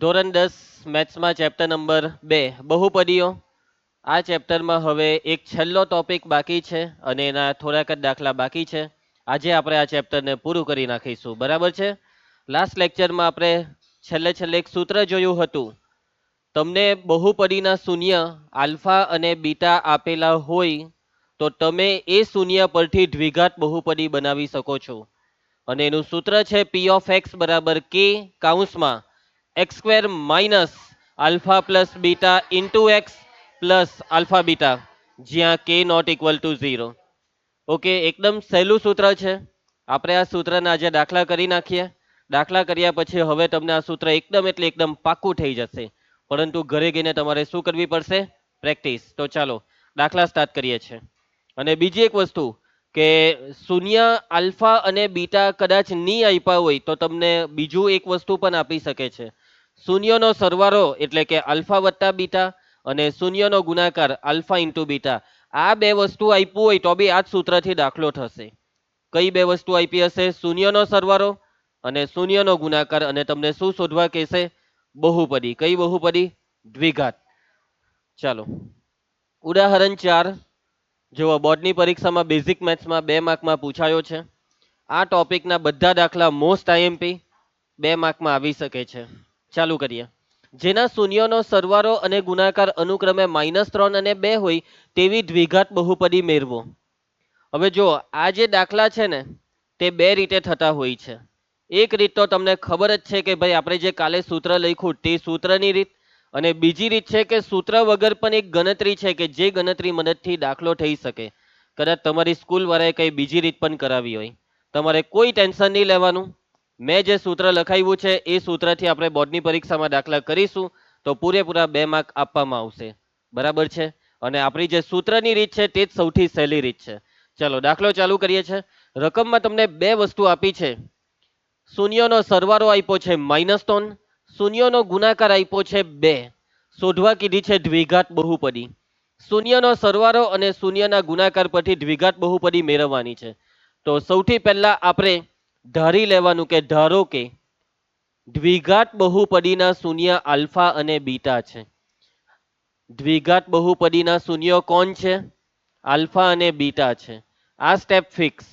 ધોરણ દસ મેથ્સમાં chapter number બે. બહુપદીઓ. આ ચેપ્ટરમાં હવે એક છેલ્લો ટોપિક બાકી છે અને એના થોડાક જ દાખલા બાકી છે. આજે આપણે આ ચેપ્ટરને પૂરું કરી નાખીશું. બરાબર છે? લાસ્ટ લેક્ચરમાં આપણે છેલ્લે છેલ્લે એક સૂત્ર જોયું હતું. તમને બહુપદીના શૂન્ય આલ્ફા અને બીટા આપેલા હોય તો તમે એ શૂન્ય પરથી દ્વિઘાત બહુપદી બનાવી શકો છો. અને એનું સૂત્ર છે પી ઓફ એક્સ બરાબર કે કાઉન્સમાં. X square minus alpha plus beta into x plus alpha beta જ્યાં કે not equal to zero okay એકદમ સહેલું સૂત્ર છે. આપણે આ સૂત્રના આજે દાખલા કરી નાખીએ. દાખલા કર્યા પછી હવે તમને આ સૂત્ર એકદમ એટલે એકદમ પાક્કું થઈ જશે. પરંતુ ઘરે ગઈને તમારે શું કરવી પડશે? પ્રેક્ટિસ તો ચાલો, દાખલા સ્ટાર્ટ કરીએ છીએ. અને બીજી એક વસ્તુ, કે શૂન્ય આલ્ફા અને બીટા કદાચ નહીં આપ્યા હોય તો તમને બીજું એક વસ્તુ પણ આપી શકે છે. શૂન્યનો સરવાળો એટલે કે આલ્ફા વત્તા બીટા અને શૂન્યનો ગુણાકાર આલ્ફા ઇન્ટુ બીટા. આ બે વસ્તુ આપ્યું હોય તો બી આ જ સૂત્રથી દાખલો થશે. કઈ બે વસ્તુ આપી હશે? શૂન્યનો સરવારો અને શૂન્યનો ગુણાકાર અને તમને શું શોધવા કહેશે? બહુપદી. કઈ બહુપદી? દ્વિઘાત. ચાલો. ઉદાહરણ ચાર. જેવો બોર્ડની પરીક્ષામાં બેઝિક મેથ્સમાં બે માર્કમાં પૂછાયો છે. આ ટોપિકના બધા દાખલા મોસ્ટ આઈએમપી બે માર્કમાં આવી શકે છે. ચાલુ કરીએ. જેના શૂન્યનો સરવાળો અને ગુણાકાર અનુક્રમે માઇનસ ત્રણ અને બે હોય તેવી દ્વિઘાત બહુપદી મેળવો. હવે જો આ જે દાખલા છે ને, તે બે રીતે થતા હોય છે. એક રીત તો તમને ખબર જ છે કે ભાઈ આપણે જે કાલે સૂત્ર લખ્યું તે સૂત્રની રીત અને બીજી રીત છે કે સૂત્ર વગર પણ એક ગણતરી છે કે જે ગણતરી મદદથી દાખલો થઈ શકે. કદાચ તમારી સ્કૂલ વાળાએ કંઈ બીજી રીત પણ કરાવી હોય. તમારે કોઈ ટેન્શન નહીં લેવાનું. મેં જે સૂત્ર લખાવ્યું છે, એ સૂત્રથી આપણે બોર્ડની પરીક્ષામાં દાખલા કરીશું. તો પૂરેપૂરા બે માર્ક આપવામાં આવશે. બરાબર છે? અને આપણી જે સૂત્રની રીત છે, તે જ સૌથી સહેલી રીત છે. ચલો, દાખલો ચાલુ કરીએ છીએ રકમમાં તમને બે વસ્તુ આપી છે. શૂન્યનો સરવારો આપ્યો છે માઇનસ ત્રણ. શૂન્યનો ગુણાકાર આપ્યો છે બે. શોધવા કીધી છે દ્વિઘાત બહુપદી. શૂન્યનો સરવારો અને શૂન્યના ગુણાકાર પરથી દ્વિઘાત બહુપદી મેળવવાની છે. તો સૌથી પહેલા આપણે ધારી લેવાનું કે ધારો કે દ્વિઘાત બહુપદીના શૂન્ય આલ્ફા અને બીટા છે. દ્વિઘાત બહુપદીના શૂન્યો કોણ છે? આલ્ફા અને બીટા છે. આ સ્ટેપ ફિક્સ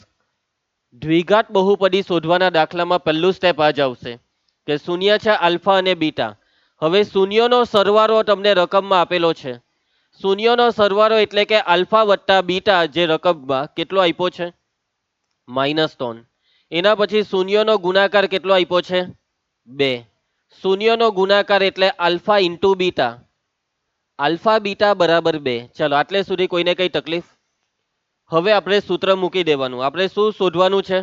દ્વિઘાત બહુપદી શોધવાના દાખલામાં પહેલું સ્ટેપ આ જ આવશે કે શૂન્ય છે આલ્ફા અને બીટા. હવે શૂન્યનો સરવારો તમને રકમમાં આપેલો છે. શૂન્યનો સરવારો એટલે કે આલ્ફા વત્તા બીટા જે રકમમાં કેટલો આપ્યો છે? માઇનસ ત્રણ. એના પછી શૂન્યનો ગુણાકાર કેટલો આપ્યો છે? બે. શૂન્યનો ગુણાકાર એટલે alpha into beta. Alpha beta બરાબર બે. ચલો, આટલે સુધી કોઈને કઈ તકલીફ? હવે આપણે સૂત્ર મૂકી દેવાનું. આપણે શું શોધવાનું છે?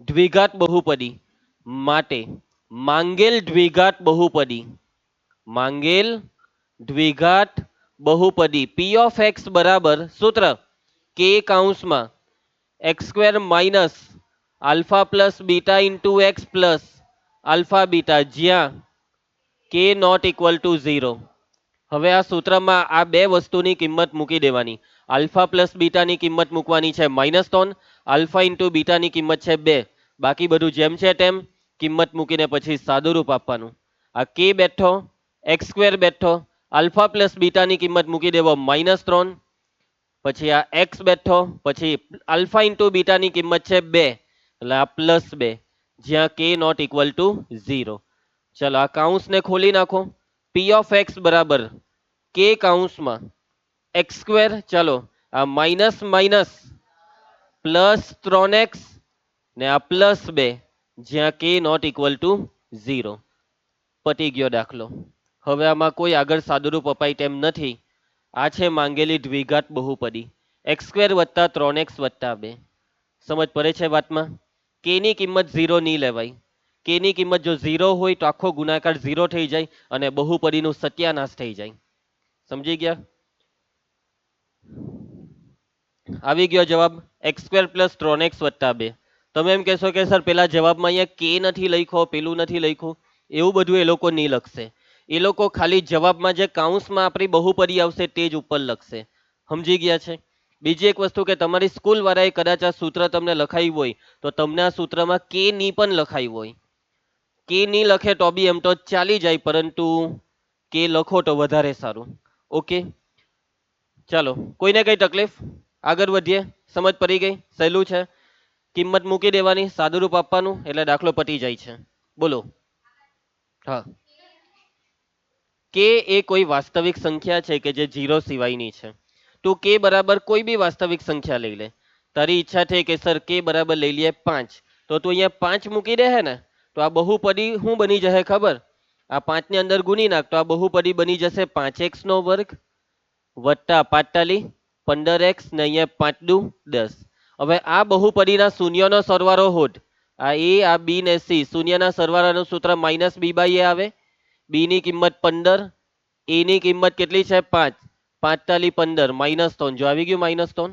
દ્વિઘાત બહુપદી માટે માંગેલ દ્વિઘાત બહુપદી. માંગેલ દ્વિઘાત બહુપદી. પી ઓફ એક્સ બરાબર સૂત્ર. કે કાઉન્સમાં x square minus alpha plus beta into x plus alpha beta જ્યાં કે નોટ ઇક્વલ ટુ ઝીરો. હવે આ સૂત્રમાં આ બે વસ્તુની કિંમત મૂકી દેવાની. આલ્ફા પ્લસ બીટાની કિંમત મૂકવાની છે માઇનસ ત્રણ, આલ્ફા ઇન્ટુ બીટાની કિંમત છે બે. બાકી બધું જેમ છે તેમ કિંમત મૂકીને પછી સાદુરૂપ આપવાનું. આ કે બેઠો, એક્સ સ્ક્વેર બેઠો, આલ્ફા પ્લસ બીટાની કિંમત મૂકી દેવો માઇનસ ત્રણ, પછી આ એક્સ બેઠો, પછી આલ્ફા ઇન્ટુ બીટાની કિંમત છે બે. એટલે આ પ્લસ બે. જ્યાં કે નોટ ઇક્વલ ટુ ઝીરો ચલો, આ કાઉન્સને ખોલી નાખો. પી ઓફ એક્સ બરાબર કે કાઉન્સમાં એક્સ સ્ક્વેર ચલો, આ માઇનસ માઇનસ પ્લસ ત્રણ એક્સ ને આ પ્લસ બે. જ્યાં કે નોટ ઇક્વલ ટુ ઝીરો પતી ગયો દાખલો. હવે આમાં કોઈ આગળ સાદુરૂપ અપાય તેમ નથી. આ છે માંગેલી દ્વિઘાત બહુપદી. એક્સ સ્ક્વેર વત્તા ત્રણ એક્સ વત્તા બે. સમજ પડે છે વાતમાં? કેની કિંમત ઝીરો નહીં લેવાય. કેની કિંમત જો ઝીરો હોય તો આખો ગુણાકાર ઝીરો થઈ જાય અને બહુપદીનું સત્યાનાશ થઈ જાય. સમજી ગયા? આવી ગયો જવાબ એક્સ સ્ક્વેર પ્લસ ત્રણ એક્સ વત્તા બે. તમે એમ કહેશો કે સર, પેલા જવાબમાં અહીંયા કે નથી લખ્યો, પેલું નથી લખ્યું? એવું બધું એ લોકો નહીં લખશે. એ લોકો ખાલી જવાબમાં જે કાઉન્સમાં આપણી બહુપરી આવશે તે જ ઉપર લખશે. સમજી ગયા છે? બીજી એક વસ્તુ કે તમારી સ્કૂલ વાળાએ કદાચ આ સૂત્ર તમને લખાયું હોય, તો તમને આ સૂત્રમાં કે ની પણ લખાયું હોય. કે ની લખે તો બી એમ તો ચાલી જાય, પરંતુ કે લખો તો વધારે સારું. ઓકે? ચાલો, કોઈને કઈ તકલીફ? આગળ વધીએ. સમજ પડી ગઈ? સહેલું છે? કિંમત મૂકી દેવાની, સાદુરૂપ આપવાનું, એટલે દાખલો પતી જાય છે. બોલો. હા. કે એ કોઈ વાસ્તવિક સંખ્યા છે કે જે જીરો સિવાયની છે? તું કે બરાબર કોઈ બી વાસ્તવિક સંખ્યા લઈ લે તારી ઈચ્છા છે કે સર કે બરાબર લઈ લઈએ પાંચ તો તું અહીંયા પાંચ મૂકી દે હે ને તો આ બહુપદી શું બની જશે ખબર આ પાંચની અંદર ગુણી નાખ તો આ બહુપદી બની જશે પાંચ એક્સ નો વર્ગ વત્તા પાતાલી પંદર એક્સ ને અહીંયા પાંચ દુ દસ હવે આ બહુપદીના શૂન્યનો સરવાળો હોત આ એ આ બી ને સી શૂન્યના સરવાળાનું સૂત્ર માઇનસ બી બાય એ આવે બી ની કિંમત પંદર એ ની કિંમત કેટલી છે પાંચ પાંચ તાલી પંદર માઇનસ ત્રણ. જો આવી ગયું માઇનસ ત્રણ,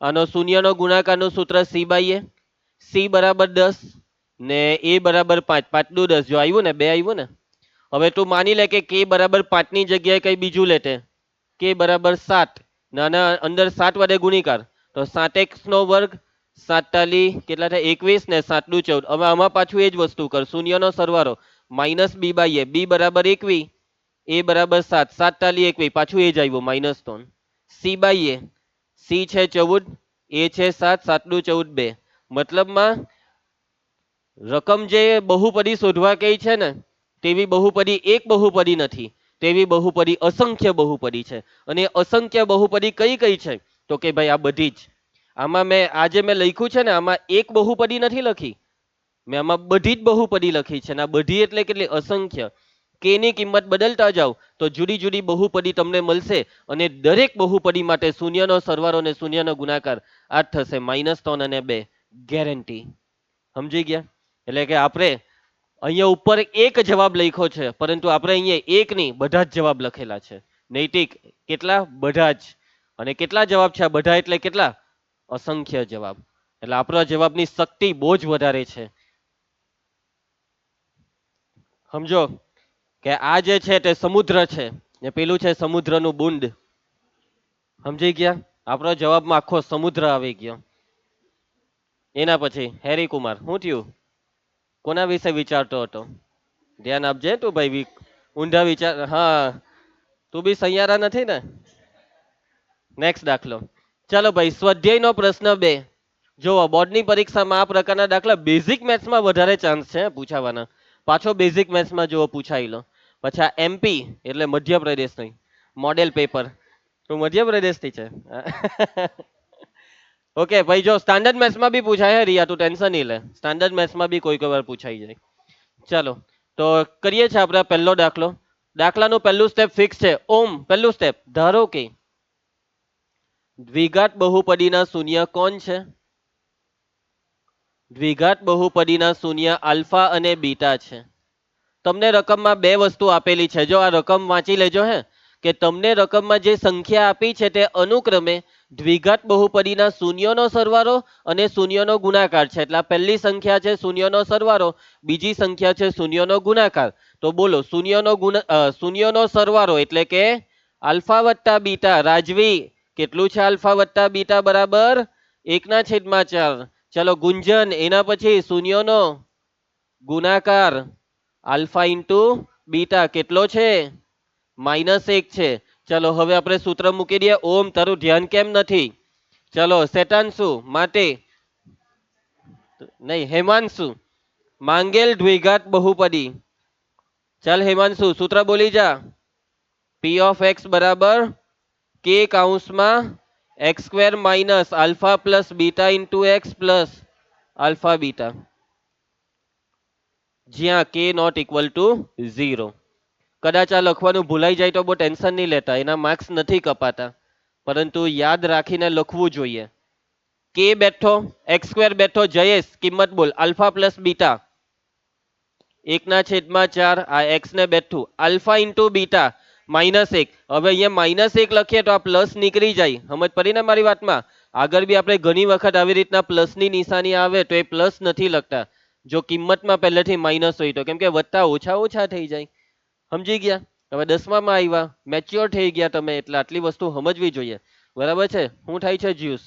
આનો શૂન્યનો ગુણાકારનું સૂત્ર સી બાય એ સી બરાબર દસ ને એ બરાબર પાંચ. પાંચ દુ દસ. જો આવ્યું ને, બે આવ્યું ને, હવે તું માની લે કે કે બરાબર પાંચની જગ્યાએ કંઈ બીજું લેતે કે બરાબર સાત નાના અંદર સાત વડે ગુણીકાર. તો સાત એક્સ નો વર્ગ સાત તાલી કેટલા થાય? એકવીસ ને સાતનું ચૌદ. હવે આમાં પાછું એ જ વસ્તુ કર. શૂન્યનો સરવારો માઇનસ બી બાય એ બી બરાબર એકવી એ બરાબર સાત. સાત તાલી એક પાછું એ જ આવ્યો માઇનસ ત્રણ. સી બાય એ સી છે ચૌદ એ છે સાત, સાતનું ચૌદ બે. મતલબમાં રકમ જે બહુપદી શોધવા કઈ છે ને, તેવી બહુપદી એક બહુપદી નથી. તેવી બહુપદી અસંખ્ય બહુપદી છે. અને અસંખ્ય બહુપદી કઈ કઈ છે? તો કે ભાઈ આ બધી જ. આમાં મેં, આજે મેં લખ્યું છે ને, આમાં એક બહુપદી નથી લખી. મેં આમાં બધી જ બહુપદી લખી છે ને, આ બધી એટલે કેટલી? અસંખ્ય. કે ની કિંમત બદલતા જાઓ, તો જુદી જુદી બહુપદી તમને મળશે અને દરેક બહુપદી માટે શૂન્યનો સરવાળો અને શૂન્યનો ગુણાકાર આ થશે, માઇનસ ત્રણ અને બે, ગેરંટી. સમજી ગયા? એટલે કે આપણે અહીંયા ઉપર એક જવાબ લખ્યો છે, પરંતુ આપણે અહીંયા એક નહીં, બધા જ જવાબ લખેલા છે. નૈતિક કેટલા? બધા જ. અને કેટલા જવાબ છે બધા? એટલે કેટલા? અસંખ્ય જવાબ. એટલે આપણા જવાબની શક્તિ બહુ જ વધારે છે. સમજો? કે આ જે છે તે સમુદ્ર છે. ને પેલું છે સમુદ્રનું બુંદ. સમજી ગયા? આપણો જવાબમાં આખો સમુદ્ર આવી ગયો. એના પછી હેરી કુમાર શું થયું? કોના વિશે વિચારતો હતો? ધ્યાન આપજે તું ભાઈ ઊંધા વિચાર, હા. તું બી સૈયારા નથી ને? નેક્સ્ટ દાખલો. ચાલો ભાઈ, સ્વાધ્યાયનો પ્રશ્ન બે. જુઓ, બોર્ડની પરીક્ષામાં આ પ્રકારના દાખલા બેઝિક મેથ્સમાં વધારે ચાન્સ છે, પૂછાવાના. પાછો બેઝિક મેથ્સમાં જુઓ, પૂછાઈ લો. પછી આ એમપી એટલે મધ્યપ્રદેશ નહીં મોડેલ પેપર તું મધ્યપ્રદેશથી છે. ઓકે ભાઈ, જો સ્ટાન્ડર્ડ મેથ્સમાં બી પૂછાય રિયા, તું ટેન્શન નહીં લે. સ્ટાન્ડર્ડ મેથ્સમાં બી કોઈ કોઈ વાર પૂછાઈ જાય. ચાલો, તો કરીએ છીએ આપણે પહેલો દાખલો. દાખલાનું પહેલું સ્ટેપ ફિક્સ છે. ઓમ, પહેલું સ્ટેપ ધારો કે દ્વિઘાત બહુપદીના શૂન્ય કોણ છે? દ્વિઘાત બહુપદીના શૂન્ય આલ્ફા અને બીટા છે. તમને રકમમાં બે વસ્તુ આપેલી છે. જો આ રકમ વાંચી લેજો હે, કે તમને રકમમાં જે સંખ્યા આપી છે તે અનુક્રમે દ્વિઘાત બહુપદીના શૂન્યનો સરવાળો અને શૂન્યનો ગુણાકાર છે. એટલે પહેલી સંખ્યા છે શૂન્યનો સરવાળો, બીજી સંખ્યા છે શૂન્યનો ગુણાકાર. તો બોલો, શૂન્યનો ગુણ શૂન્યનો સરવાળો એટલે કે આલ્ફા વત્તા બીટા. રાજવી, કેટલું છે આલ્ફા વત્તા બીટા બરાબર? એકના છેદમાં ચાર. ચલો ગુંજન, એના પછી શૂન્યનો ગુણાકાર. આલ્ફા ઇન્ટુ બીટા કેટલો છે? માઇનસ એક છે. ચલો, હવે આપણે સૂત્ર મૂકી દઈએ. ઓમ, તારું ધ્યાન કેમ નથી? ચલો શેતાંશુ માટે નહીં, હેમાંશુ. માંગેલ દ્વિઘાત બહુપદી. ચાલ, હેમાંશુ, સૂત્ર બોલી જા. પી ઓફ એક્સ બરાબર કે કાઉન્સમાં x square minus alpha plus beta into x plus alpha beta. જ્યાં કે નોટ ઇક્વલ ટુ ઝીરો કદાચ આ લખવાનું ભૂલાઈ જાય તો બહુ ટેન્શન નહીં લેતા, એના માર્ક્સ નથી કપાતા. પરંતુ યાદ રાખીને લખવું જોઈએ. કે બેઠો એક્સ સ્ક્વેર બેઠો, જયેશ, કિંમત બોલ, આલ્ફા પ્લસ બીટા. એકના છેદમાં ચાર, આ એક્સ ને બેઠું. આલ્ફા ઇન્ટુ બીટા માઇનસ એક. હવે અહીંયા માઇનસ એક લખીએ તો આ પ્લસ નીકળી જાય. સમજ પડી ને મારી વાતમાં? આગળ બી આપણે ઘણી વખત આવી રીતના પ્લસની નિશાની આવે તો એ પ્લસ નથી લખતા. જો કિંમતમાં પહેલેથી માઇનસ હોય તો, કેમ કે વત્તા ઓછા ઓછા થઈ જાય. સમજી ગયા? હવે દસમામાં આવ્યા. મેચ્યોર થઈ ગયા તમે, એટલે આટલી વસ્તુ સમજવી જોઈએ. બરાબર છે? શું થાય છે જ્યુસ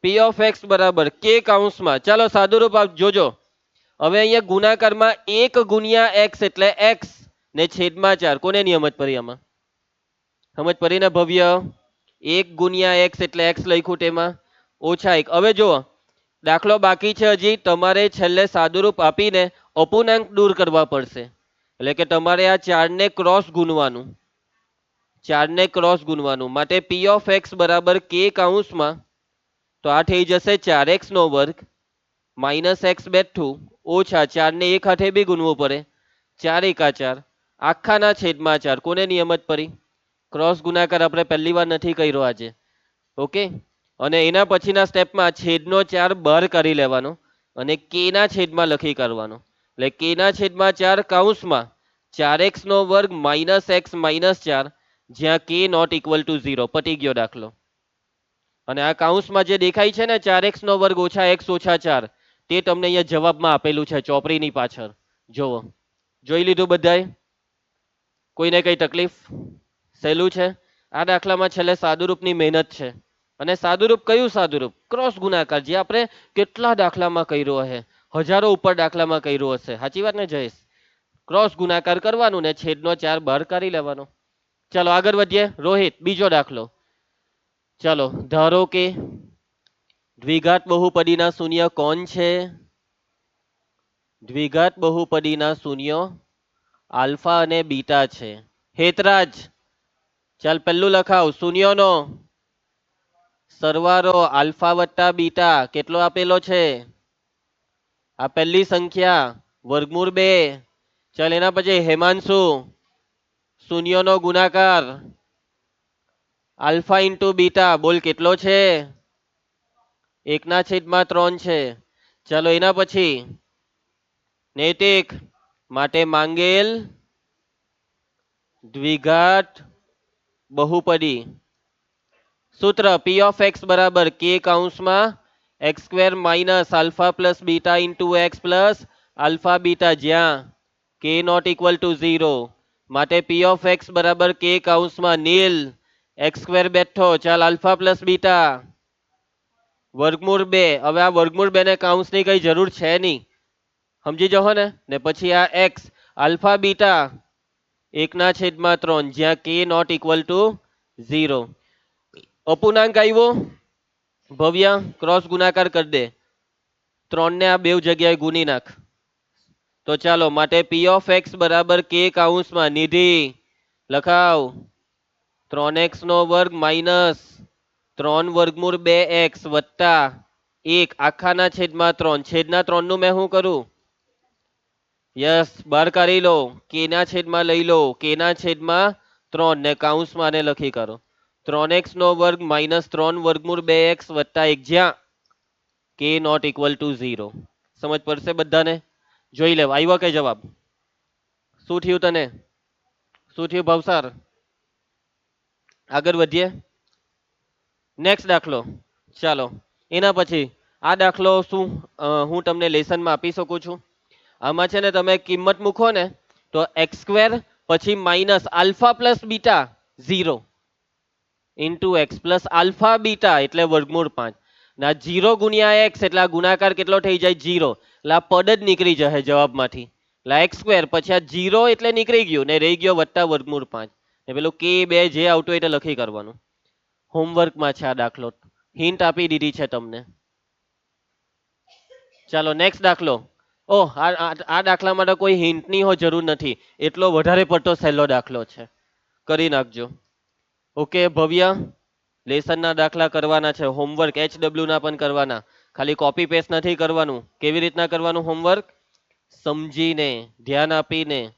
પી ઓફ એક્સ બરાબર. કે કાઉન્સમાં ચાલો, સાદુરૂપ જોજો. હવે અહીંયા ગુણાકારમાં એક ગુણ્યા એક્સ એટલે એક્સ ને છેદમાં ચાર. કોને નિયમત આમાં? સમજ પડી ને ભવ્ય? એક ગુણ્યા એક્સ એટલે એક્સ લખ્યું તેમાં. ઓછા એક. હવે જુઓ. દાખલો બાકી છે હજી. તમારે છેલ્લે સાદુરૂપ આપીને અપૂર્ણાંક દૂર કરવા પડશે. એટલે કે તમારે આ ચારને ક્રોસ ગુણવાનું. ચારને ક્રોસ ગુણવાનું. માટે પી ઓફ એક્સ બરાબર કે કાઉન્સમાં તો આ થઈ જશે ચાર એક્સનો વર્ગ માઇનસ એક્સ બેઠું ઓછા ચારને એક હાથે બી ગુણવું પડે. ચાર એકા ચાર. આખાના છેદમાં ચાર. કોને નિયમત પરી ક્રોસ ગુણાકાર આપણે પહેલી વાર નથી કર્યો આજે. ઓકે અને એના પછીના સ્ટેપમાં છેદનો ચાર બાર કરી લેવાનો અને કેના છેદમાં લખી કરવાનો. એટલે કેના છેદમાં ચાર કાઉન્સમાં ચાર એક્સ નો વર્ગ માઇનસ એક્સ માઇનસ ચાર, જ્યાં કે નોટ ઇક્વલ ટુ ઝીરો, પટી ગયો દાખલો. અને આ કાઉન્સમાં જે દેખાય છે ને, ચાર એક્સ નો વર્ગ ઓછા એક્સ ઓછા ચાર, તે તમને અહીંયા જવાબમાં આપેલું છે ચોપડીની પાછળ. જુઓ જોઈ લીધું બધાએ? કોઈને કઈ તકલીફ? સહેલું છે? આ દાખલામાં છેલ્લે સાદુરૂપની મહેનત છે. અને સાદુરૂપ કયું સાદુરૂપ? ક્રોસ ગુણાકાર, જે આપણે કેટલા દાખલામાં કર્યો હશે હજારો ઉપર દાખલામાં કર્યો હશે. સાચી વાત ને, જયેશ? ક્રોસ ગુણાકાર કરવાનું ને છેદનો ચાર બહાર કાઢી લેવાનો. ચાલો, આગળ વધીએ. રોહિત, બીજો દાખલો. ચાલો, ધારો કે દ્વિઘાત બહુપદીના શૂન્ય કોણ છે? દ્વિઘાત બહુપદીના શૂન્ય આલ્ફા અને બીટા છે. હેતરાજ, ચાલ પહેલું લખાવ. શૂન્યનો સરવાળો આલ્ફા વત્તા બીટા કેટલો આપેલો છે? આ પહેલી સંખ્યા, વર્ગમૂળ બે. ચાલ એના પછી હેમાંશુ, શૂન્યનો ગુણાકાર. આલ્ફા ઇન્ટુ બીટા, બોલ કેટલો છે? એકના છેદમાં ત્રણ છે. ચાલો એના પછી. નૈતિક, માટે માંગેલ, દ્વિઘાત, બહુપદી. સૂત્ર પી ઓફ એક્સ બરાબર કે કાઉન્સમાં x square minus alpha plus beta into x plus alpha beta જ્યાં કે નોટ ઇક્વલ ટુ ઝીરો માટે પી ઓફ એક્સ બરાબર કે કાઉન્સમાં નીલ એક્સ સ્ક્વેર બેઠો ચાલ આલ્ફા પ્લસ બીટા વર્ગમૂળ બે હવે આ વર્ગમૂળ બે ને કાઉન્સની કઈ જરૂર છે નહીં સમજી જશો ને ને પછી આ એક્સ આલ્ફા બીટા એકના છેદમાં ત્રણ જ્યાં કે નોટ ઇક્વલ ટુ ઝીરો અપૂર્ણાંક આવ્યો ભવ્ય, ક્રોસ ગુણાકાર કરી દે. ત્રણને આ બે જગ્યાએ ગુની નાખ. તો ચાલો, માટે પી ઓફ એક્સ બરાબર કે કાઉન્સમાં નિધિ. લખાવ. ત્રણ એક્સ નો વર્ગ માઇનસ ત્રણ વર્ગમૂળ બે એક્સ વત્તા એક. આખાના છેદમાં ત્રણ. છેદના ત્રણનું મેં શું કરું? યસ, બહાર કાઢી લો. કેના છેદમાં લઈ લો. કેના છેદમાં ત્રણ. ને કાઉન્સમાં ને લખી કરો ત્રણ એક્સ નો વર્ગ માઇનસ ત્રણ વર્ગમૂળ બે એક્સ વત્તા એક જ્યાં કે નોટ ઇક્વલ ટુ ઝીરો. સમજ પડશે બધાને? જોઈ લેવા. આવ્યો કે જવાબ? શું થયું તને? શું થયું ભવસાર? આગળ વધીએ. નેક્સ્ટ દાખલો. ચાલો. એના પછી આ દાખલો શું હું તમને લેસનમાં આપી શકું છું. આમાં છે ને તમે કિંમત મૂકો ને, તો એક્સ સ્ક્વેર પછી minus alpha plus beta zero. Into x plus alpha beta એટલે વર્ગમૂળ પાંચ. ના જીરો ગુણ્યા એક્સ એટલે આ ગુણાકાર કેટલો થઈ જાય? જીરો. એટલે આ પદ જ નીકળી જશે જવાબમાંથી. એટલે એક્સ સ્ક્વેર, પછી આ જીરો એટલે નીકળી ગયું ને રહી ગયો વત્તા વર્ગમૂળ પાંચ. ને પેલું કે બે જે આવતું હોય એટલે લખી કરવાનું. હોમવર્કમાં છે આ દાખલો. હિન્ટ આપી દીધી છે તમને. ચાલો નેક્સ્ટ દાખલો. ઓહ, આ દાખલા માટે કોઈ હિન્ટની હો જરૂર નથી. એટલો વધારે પડતો સહેલો દાખલો છે. કરી નાખજો. ઓકે, ભવ્ય. લેસનના દાખલા કરવાના છે, હોમવર્ક એચ ના પણ કરવાના. ખાલી કોપી પેસ્ટ નથી કરવાનું. કેવી રીતના કરવાનું હોમવર્ક સમજીને, ધ્યાન આપીને.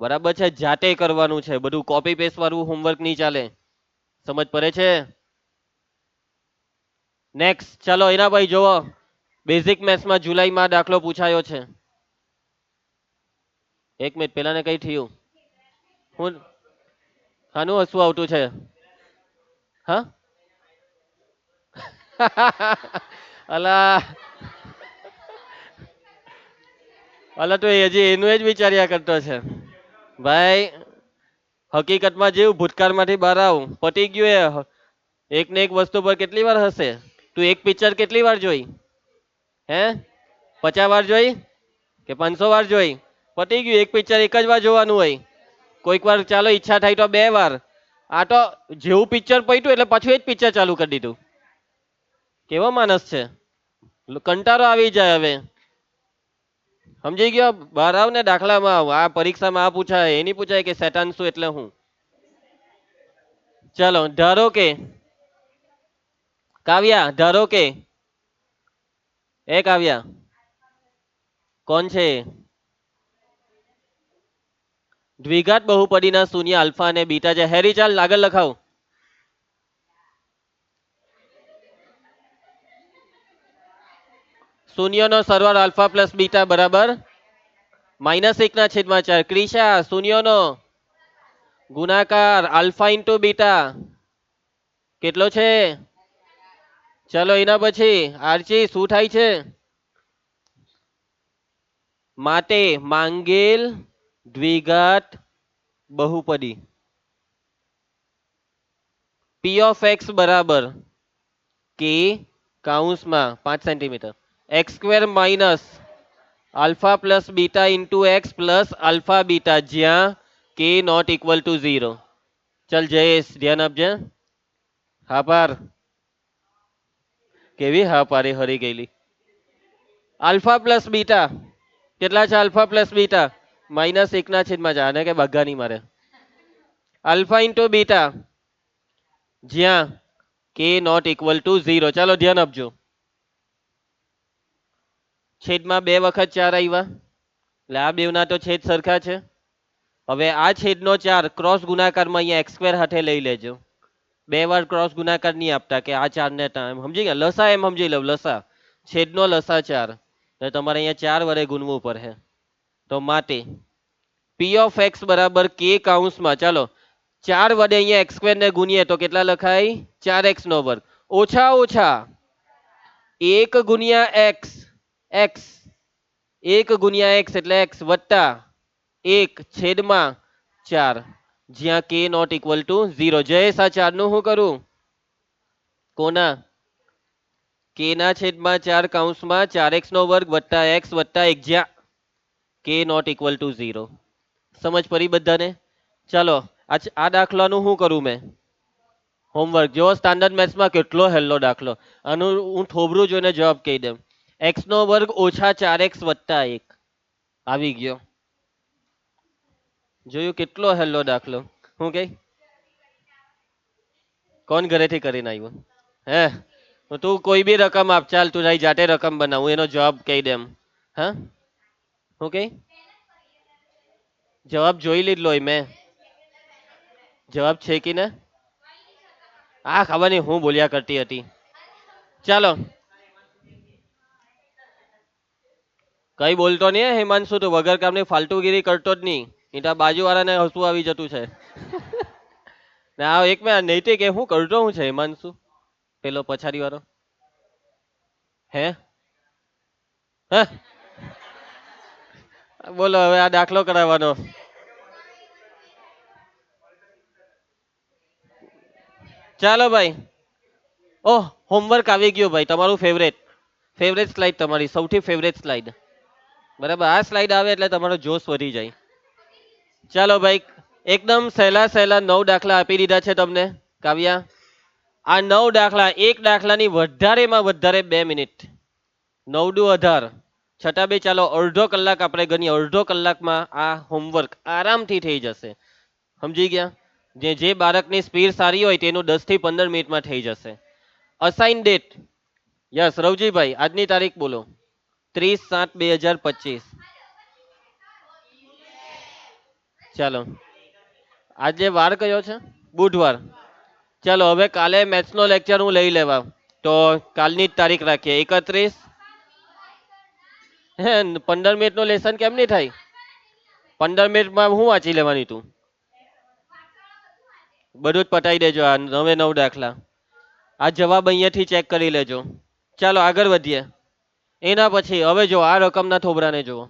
બરાબર છે, જાતે કરવાનું છે. બધું કોપી પેસ્ટ વાળું હોમવર્ક નહીં ચાલે. સમજ પડે છે? નેક્સ્ટ ચાલો એના ભાઈ જોવો બેઝિક મેથ્સમાં જુલાઈમાં દાખલો પૂછાયો છે. એક મિનિટ, પેલાને કઈ થયું? હું ખાનું હસવું આવતું છે? હજી એનું જ વિચાર્યા કરતો છે. ભાઈ, હકીકતમાં જેવું ભૂતકાળમાંથી બહાર આવું. પતી ગયું એ. એક ને એક વસ્તુ પર કેટલી વાર હશે? તું એક પિક્ચર કેટલી વાર જોઈ? હે? પચાસ વાર જોઈ? કે પાંચસો વાર જોઈ? પતી ગયું, એક પિક્ચર એક જ વાર જોવાનું હોય. કોઈક વાર ચાલો ઈચ્છા થાય તો બે વાર. આ તો જેવું પિક્ચર પટ્યું એટલે પાછું એ જ પિક્ચર ચાલુ કરી દીધું. કેવો માણસ છે? કંટાળો આવી જાય હવે. સમજી ગયો? બહાર આવ ને દાખલામાં આવ. આ પરીક્ષામાં આ પૂછાય, એની પૂછાય કે શેતાન શું એટલે હું? ચલો, ધારો કે, કાવ્યા, ધારો કે, એ કાવ્યા, કોણ છે? દ્વિઘાત બહુપદીના શૂન્ય આલ્ફા અને બીટા છે. હેરી, ચાલ, આગળ લખાવ. શૂન્યનો સરવાળો આલ્ફા પ્લસ બીટા બરાબર માઇનસ એકના છેદમાં ચાર. ક્રિશા, શૂન્યનો ગુણાકાર આલ્ફા ઇન્ટુ બીટા. કેટલો છે? ચલો, એના પછી આરચી શું થાય છે? માટે માંગેલ દ્વિઘાત બહુપદી પી ઓફ એક્સ બરાબર કે કાઉન્સમાં પાંચ centimetre x square minus alpha plus beta into x plus alpha beta જ્યાં કે નોટ ઇક્વલ ટુ ઝીરો ચલ જયેશ ધ્યાન આપજે હા પાર કેવી હા પારી હરી ગયેલી આલ્ફા પ્લસ બીટા કેટલા છે આલ્ફા પ્લસ બીટા માઇનસ એકના છેદમાં છે અને કે બગા નહીં મારે. આલ્ફા ઇન્ટુ બીટા, જ્યાં કે નોટ ઇક્વલ ટુ ઝીરો. ચાલો ધ્યાન આપજો. છેદમાં બે વખત ચાર આવ્યા એટલે આ બેવના તો છેદ સરખા છે. હવે આ છેદનો ચાર ક્રોસ ગુણાકારમાં અહીંયા એક્સ હાથે લઈ લેજો. બે વાર ક્રોસ ગુણાકાર નહીં આપતા કે આ ચાર ને તા- એમ. સમજી ગયા? લસા એમ સમજી લઉં, લસા. છેદનો લસા ચાર. એટલે તમારે અહીંયા ચાર વડે ગુણવું પડે. તો માટે. પી ઓફ એક્સ બરાબર કે કાઉન્સમાં. ચાલો, ચાર વડે અહીંયા એક્સ સ્ક્વેર ને ગુણીએ તો કેટલા લખાય? ચાર એક્સ નો વર્ગ. ઓછા ઓછા એક ગુણ્યા એક્સ એક્સ એક ગુણ્યા એક્સ એટલે એક્સ વત્તા એક છેદમાં ચાર. જ્યાં કે not equal to zero Jayesh આ ચારનું શું કરું? કોના? કે ના છેદમાં ચાર કાઉન્સમાં ચાર એક્સ નો વર્ગ વત્તા એક્સ વત્તા એક. જ્યાં કે નોટ ઇક્વલ ટુ ઝીરો સમજ પડી બધાને? ચાલો આ દાખલાનું શું કરું મેં? હોમવર્ક જો સ્ટાન્ડર્ડ મેથ્સમાં કેટલો હેલ્લો દાખલો. આનું હું થોબરું જોઈને જવાબ કહી દઉં. એક્સ નો વર્ગ ઓછા ચાર એક્સ વત્તા એક. આવી ગયો. જોયું કેટલો હેલ્લો દાખલો? હું કઈ કોણ ઘરેથી કરીને આવ્યું? હે? તું કોઈ બી રકમ આપ ચાલ તું જાતે રકમ બનાવું એનો જવાબ કહી દેમ. હા? કઈ જવાબ જોઈ લીધલો મેં. જવાબ છે કે ને? આ ખબર નહીં હું બોલ્યા કરતી હતી. ચાલો. કઈ બોલતો નહીં હિમાંશુ તો વગર કામની ફાલતુગીરી કરતો જ નહીં. નહીં તો બાજુ વાળાને હસવું આવી જતું છે. ને આ એક મેં નૈતિક એ હું કરતો હું છે હિમાંશુ? પેલો પછાડી વાળો હે? હે? બોલો, હવે આ દાખલો કરાવવાનો. ચાલો ભાઈ. ઓહ હોમવર્ક આવી ગયું ભાઈ, તમારું ફેવરેટ ફેવરેટ સ્લાઇડ તમારી, સૌથી ફેવરેટ સ્લાઇડ બરાબર, આ સ્લાઇડ આવે એટલે તમારો જોશ વધી જાય. ચાલો ભાઈ, એકદમ સહેલા સહેલા નવ દાખલા આપી દીધા છે તમને, કાવ્યા. આ નવ દાખલા, એક દાખલાની વધારેમાં વધારે બે મિનિટ. નવ દુ અઢાર. છતાં બી, ચાલો અડધો કલાક આપણે ગણીએ. અડધો કલાકમાં આ હોમવર્ક આરામથી થઈ જશે. સમજી ગયા? જે જે બાળકની સ્પીડ સારી હોય તેનું દસથી પંદર મિનિટમાં થઈ જશે. અસાઇન ડેટ યસ રવજીભાઈ, આજની તારીખ બોલો. ત્રીસ સાત બે હજાર પચીસ. ચાલો. આજે વાર કયો છે? બુધવાર. ચાલો, હવે કાલે મેથ્સનો લેક્ચર હું લઈ લેવા. તો કાલની જ તારીખ રાખીએ. એકત્રીસ હે, પંદર મિનિટનું લેસન કેમ નહીં થાય? પંદર મિનિટમાં હું વાંચી લેવાની તું? બધું જ પટાઈ દેજો આ નવે નવ દાખલા. આ જવાબ અહીંયાથી ચેક કરી લેજો. ચાલો આગળ વધીએ. એના પછી, હવે જો આ રકમના થોબરાને જુઓ.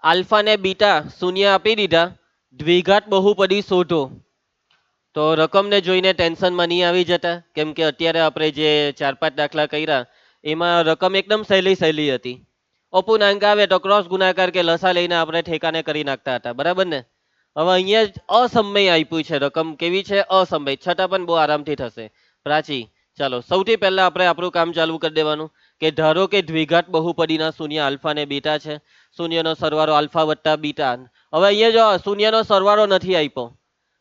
આલ્ફા ને બીટા શૂન્ય આપી દીધા. દ્વિઘાત બહુપદી શોધો. તો રકમને જોઈને ટેન્શનમાં નહીં આવી જતા. કેમ કે અત્યારે આપણે જે ચાર પાંચ દાખલા કર્યા એમાં રકમ એકદમ સહેલી સહેલી હતી. અપૂર્ણાંક આવે તો ક્રોસ ગુણાકાર કે લસા લઈને આપણે ઠેકાને કરી નાખતા હતા. બરાબર ને? હવે અહીંયા જ અસમય આપ્યું છે રકમ. કેવી છે? અસમય. છતાં પણ બહુ આરામથી થશે. પ્રાચી, ચાલો, સૌથી પહેલા આપણે આપણું કામ ચાલુ કરી દેવાનું કે ધારો કે દ્વિઘાત બહુપદીના શૂન્ય આલ્ફા ને બીટા છે. શૂન્યનો સરવાળો આલ્ફા વત્તા બીટા. હવે અહીંયા જો શૂન્યનો સરવાળો નથી આપ્યો,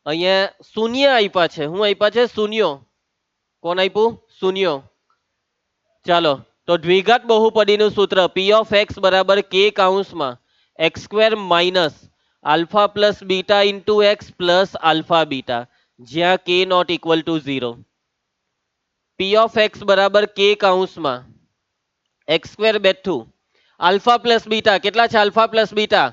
અહીંયા શૂન્ય આપ્યા છે. હું આપ્યા છે શૂન્યો. કોણ આપ્યું? શૂન્યો. ચાલો, તો દ્વિઘાત બહુપદીનું સૂત્ર પી ઓફ એક્સ બરાબર કે કાઉન્સમાં x square minus alpha plus beta into x plus alpha beta, જ્યાં કે not equal to zero. P of x બરાબર કે કાઉન્સમાં એક્સ સ્ક્વેર બેઠું. આલ્ફા પ્લસ બીટા, કેટલા છે આલ્ફા પ્લસ બીટા?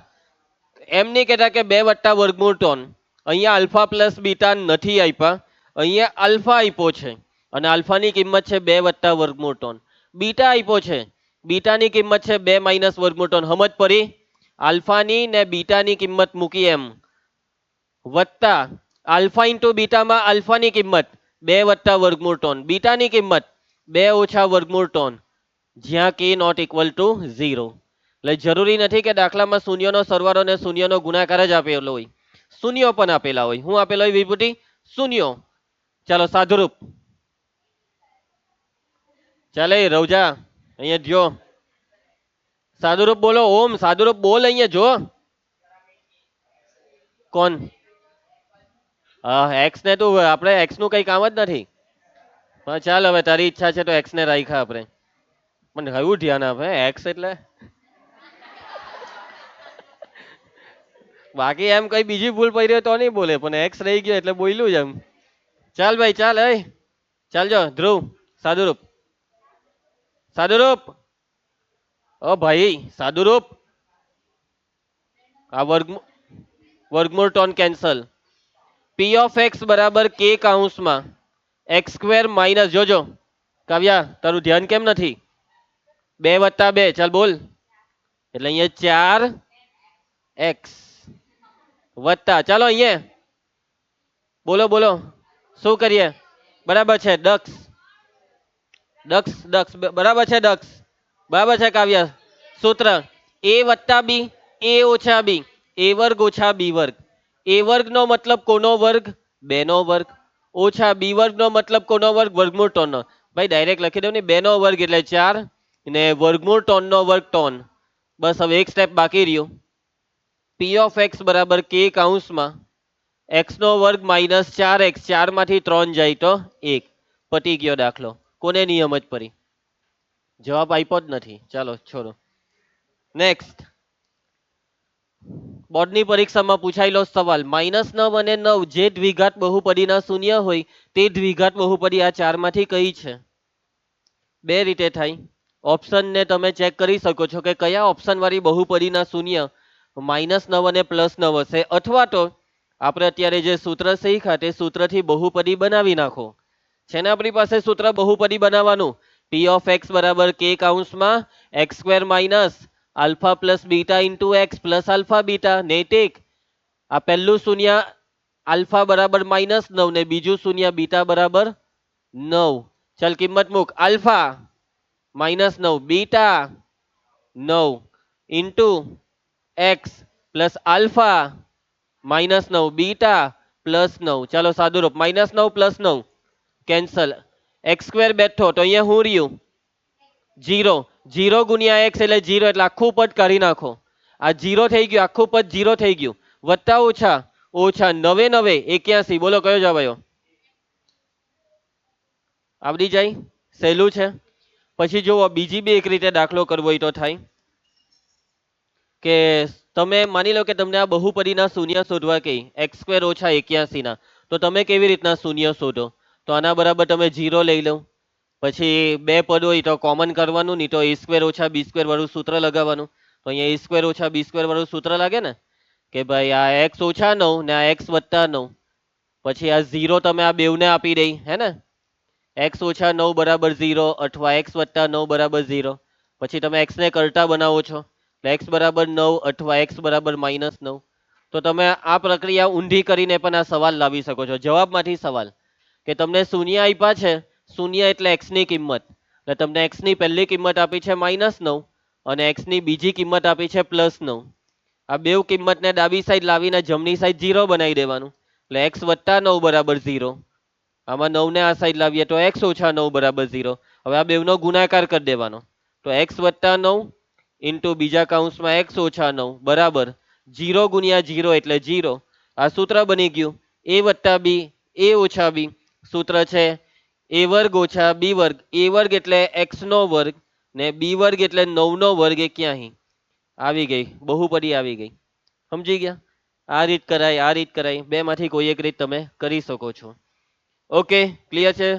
એમ નહીં કહેતા કે બે વત્તા વર્ગમૂળ ટોન. અહીંયા આલ્ફા પ્લસ બીટા નથી આપ્યા અહીંયા આલ્ફા આપ્યો છે. અને આલ્ફાની કિંમત છે બે વત્તા વર્ગમૂળ બીટા આપ્યો છે. બીટાની કિંમત છે બે માઇનસ વર્ગમૂળ સમજ પડી આલ્ફાની ને બીટાની કિંમત મૂકી એમ. વત્તા આલ્ફા ઇન્ટુ બીટામાં આલ્ફાની કિંમત બે વત્તા વર્ગમૂળ ટોન બીટાની કિંમત બે ઓછા વર્ગમૂળ જ્યાં કે નોટ ઇક્વલ ટુ ઝીરો એટલે જરૂરી નથી કે દાખલામાં શૂન્યનો સરવાળો ને શૂન્યનો ગુણાકાર જ આપેલો હોય. શૂન્યો પણ આપેલા હોય. હું આપેલો હોય વિભૂતિ? શૂન્યો. ચાલો સાધુરૂપ ચાલે રવજા, અહીંયા જો સાદુરૂપ બોલો, ઓમ સાદુરૂપ બોલ અહીંયા જો. કોણ? એક્સ ને તું આપણે એક્સનું કઈ કામ જ નથી. પણ ચાલ હવે, તારી ઈચ્છા છે તો એક્સ ને રાખ્યા આપણે. પણ કયું ધ્યાન આપે એક્સ એટલે? બાકી એમ કઈ બીજી ભૂલ પડી તો નહીં બોલે, પણ એક્સ રહી ગયો એટલે બોલ્યું જ એમ. ચાલ ભાઈ, ચાલ એ ચાલજો, ધ્રુવ સાધુરૂપ સાધુરૂપ ઓ ભાઈ સાધુરૂપ આ વર્ગ વર્ગમૂળ ટોન કેન્સલ પી ઓફ એક્સ બરાબર કે કાઉન્સમાં એક્સ સ્ક્વેર માઇનસ જોજો કાવ્યા તારું ધ્યાન કેમ નથી બે વત્તા બે ચાલ બોલ એટલે અહીંયા ચાર એક્સ વત્તા, ચાલો અહીંયા. બોલો બોલો. શું કરીએ? બરાબર છે, દક્ષ. દક્ષ દક્ષ બરાબર છે દક્ષ? બરાબર છે કાવ્ય? સૂત્ર? એ વત્તા બી, એ ઓછા બી, એ વર્ગ ઓછા બી વર્ગ. એ વર્ગનો મતલબ કોનો વર્ગ? બેનો વર્ગ. ઓછા બી વર્ગનો મતલબ કોનો વર્ગ? વર્ગમૂળ ટોનનો. ભાઈ ડાયરેક્ટ લખી દઉં ને, બેનો વર્ગ એટલે ચાર ને વર્ગમૂળ ટોનનો વર્ગ ટોન. બસ, હવે એક સ્ટેપ બાકી રહ્યું. પી ઓફ એક્સ બરાબર કે કાઉન્સમાં. એક્સ નો વર્ગ માઇનસ ચાર એક્સ ચારમાંથી ત્રણ જાય તો એક. પતી ગયો દાખલો. કોને નિયમ જ પરી જવાબ આપ્યો જ નથી. ચાલો, છોડો. નેક્સ્ટ બોર્ડની પરીક્ષામાં પૂછાયેલો સવાલ માઇનસ નવ અને નવ જે દ્વિઘાત બહુપદીના શૂન્ય હોય તે દ્વિઘાત બહુપદી આ ચારમાંથી કઈ છે? બે રીતે થાય. ઓપ્શનને તમે ચેક કરી શકો છો કે કયા ઓપ્શન વાળી બહુપદીના શૂન્ય માઇનસ નવ અને પ્લસ નવ હશે. અથવા તો આપણે અત્યારે જે સૂત્ર શીખ્યા તે સૂત્રથી બહુપદી બનાવી નાખો. છે ને આપણી પાસે સૂત્ર બહુપદી બનાવવાનું? પી ઓફ એક્સ બરાબર કે કાઉન્સમાં x square minus alpha plus beta into x plus alpha beta નેટિક આ પહેલું શૂન્ય આલ્ફા બરાબર માઇનસ નવ ને બીજું શૂન્ય બીટા બરાબર નવ. ચાલ કિંમત મૂક. આલ્ફા માઇનસ નવ બીટા નવ into x plus alpha minus નવ બીટા પ્લસ નવ. ચાલો સાદુરૂપ. માઇનસ નવ પ્લસ નવ. કેન્સલ. એક્સ સ્ક્વેર બેઠો તો અહીંયા હું રહ્યું? જીરો જીરો ગુણ્યા એક્સ એટલે જીરો એટલે આખું પદ કાઢી નાખો. આ જીરો થઈ ગયું, આખું પદ જીરો થઈ ગયું. વત્તા ઓછા ઓછા નવે નવે, એક્યાસી. બોલો કયો જવાબ આવડી જાય? સહેલું છે? પછી જુઓ, બીજી બી એક રીતે દાખલો કરવો હોય તો થાય. કે તમે માની લો કે તમને આ બહુપદીના શૂન્ય શોધવા કહી, એક્સ સ્ક્વેર ઓછા એક્યાસીના. તો તમે કેવી રીતના શૂન્ય શોધો? તો આના બરાબર તમે ઝીરો લઈ લો. પછી બે પદ હોય તો કોમન કરવાનું, નહીં તો એ સ્ક્વેર ઓછા બી સ્ક્વેર વાળું સૂત્ર લગાવવાનું. તો અહીંયા એ સ્ક્વેર ઓછા બી સ્ક્વેર વાળું સૂત્ર લાગે ને, કે ભાઈ આ એક્સ ઓછા નવ ને આ એક્સ વત્તા નવ. પછી આ ઝીરો તમે આ બેવને આપી દઈ, હે ને? એક્સ ઓછા નવ બરાબર ઝીરો અથવા એક્સ વત્તા નવ બરાબર ઝીરો પછી તમે એક્સને કરતા બનાવો છો. એક્સ બરાબર નવ અથવા એક્સ બરાબર માઇનસ નવ. તો તમે આ પ્રક્રિયા ઊંધી કરીને પણ આ સવાલ લાવી શકો છો. જવાબમાંથી સવાલ. કે તમને શૂન્ય આપ્યા છે, શૂન્ય એટલે એક્સની કિંમત. એટલે તમને એક્સની પહેલી કિંમત આપી છે માઇનસ નવ અને એક્સની બીજી કિંમત આપી છે પ્લસ નવ. આ બે કિંમતને ડાબી સાઈડ લાવીને જમણી સાઈડ ઝીરો બનાવી દેવાનું. એટલે એક્સ વત્તા નવ બરાબર ઝીરો આમાં નવને આ સાઈડ લાવીએ તો એક્સ ઓછા નવ બરાબર ઝીરો હવે આ બેવનો ગુણાકાર કરી દેવાનો. તો એક્સ વત્તા નવ ઇન્ટુ બીજા કાઉન્સમાં એક્સ ઓછા નવ બરાબર ઝીરો ગુણ્યા ઝીરો એટલે ઝીરો આ સૂત્ર બની ગયું. એ વત્તા બી એ ઓછા બી સૂત્ર છે એ વર્ગ ઓછા બી વર્ગ. એ વર્ગ એટલે એક્સ નો વર્ગ ને બી વર્ગ એટલે નવનો વર્ગ એ ક્યાં આવી ગઈ. બહુપદી આવી ગઈ. સમજી ગયા? આ રીત કરાય, આ રીત કરાય. બે માંથી કોઈ એક રીત તમે કરી શકો છો. ઓકે, ક્લિયર છે?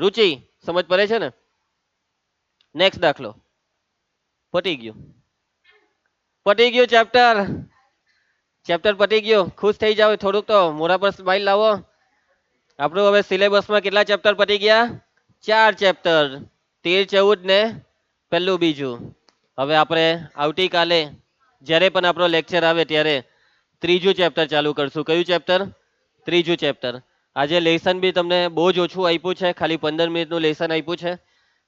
રુચિ સમજ પડે છે ને? નેક્સ્ટ દાખલો. પતી ગયું. પતી ગયું ચેપ્ટર ચેપ્ટર પતી ગયો. ખુશ થઈ જાવ થોડુંક તો મોઢા પર સ્માઈલ લાવો. આપણું હવે સિલેબસમાં કેટલા ચેપ્ટર પતી ગયા? ચાર ચેપ્ટર. તેર ચૌદ ને પહેલું બીજું. હવે આપણે આવતીકાલે જ્યારે પણ આપણો લેક્ચર આવે ત્યારે ત્રીજું ચેપ્ટર ચાલુ કરશું. કયું ચેપ્ટર? ત્રીજું ચેપ્ટર. આજે લેસન બી તમને બહુ જ ઓછું આપ્યું છે. ખાલી પંદર મિનિટનું લેસન આપ્યું છે.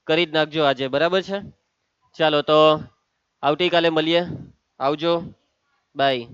કરી જ નાખજો આજે. બરાબર છે? ચાલો તો આવતીકાલે મળીએ. આવજો. બાય.